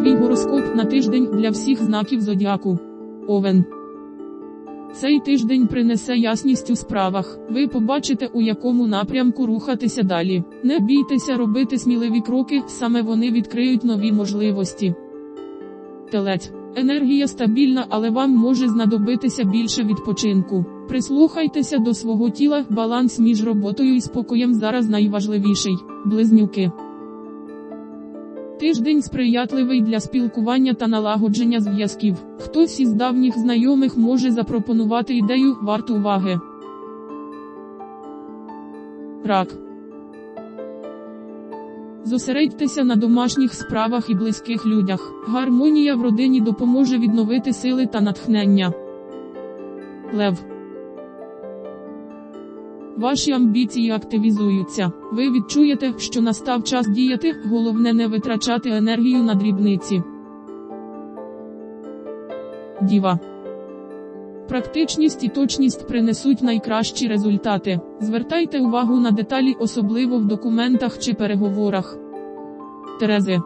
твій гороскоп на тиждень для всіх знаків зодіаку. Овен. Цей тиждень принесе ясність у справах. Ви побачите, у якому напрямку рухатися далі. Не бійтеся робити сміливі кроки, саме вони відкриють нові можливості. Телець. Енергія стабільна, але вам може знадобитися більше відпочинку. Прислухайтеся до свого тіла, баланс між роботою і спокоєм зараз найважливіший. Близнюки. Тиждень сприятливий для спілкування та налагодження зв'язків. Хтось із давніх знайомих може запропонувати ідею варту уваги. Рак. Зосередьтеся на домашніх справах і близьких людях. Гармонія в родині допоможе відновити сили та натхнення. Лев. Ваші амбіції активізуються. Ви відчуєте, що настав час діяти, головне не витрачати енергію на дрібниці. Діва. Практичність і точність принесуть найкращі результати. Звертайте увагу на деталі, особливо в документах чи переговорах. Терези.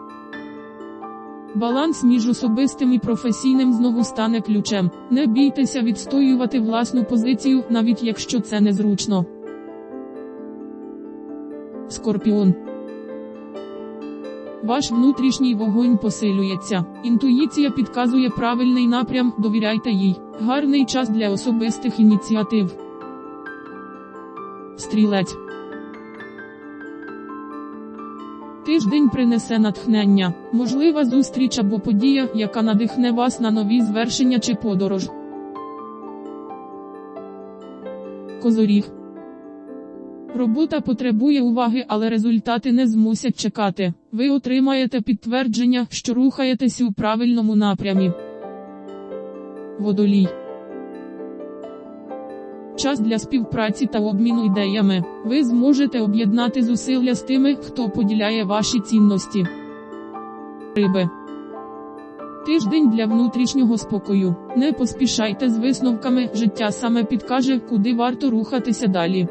Баланс між особистим і професійним знову стане ключем. Не бійтеся відстоювати власну позицію, навіть якщо це незручно. Скорпіон. Ваш внутрішній вогонь посилюється. Інтуїція підказує правильний напрям, довіряйте їй. Гарний час для особистих ініціатив. Стрілець. Тиждень принесе натхнення, можлива зустріч або подія, яка надихне вас на нові звершення чи подорож. Козоріг. Робота потребує уваги, але результати не змусять чекати. Ви отримаєте підтвердження, що рухаєтесь у правильному напрямі. Водолій. Час для співпраці та обміну ідеями. Ви зможете об'єднати зусилля з тими, хто поділяє ваші цінності. Риби. Тиждень для внутрішнього спокою. Не поспішайте з висновками, життя саме підкаже, куди варто рухатися далі.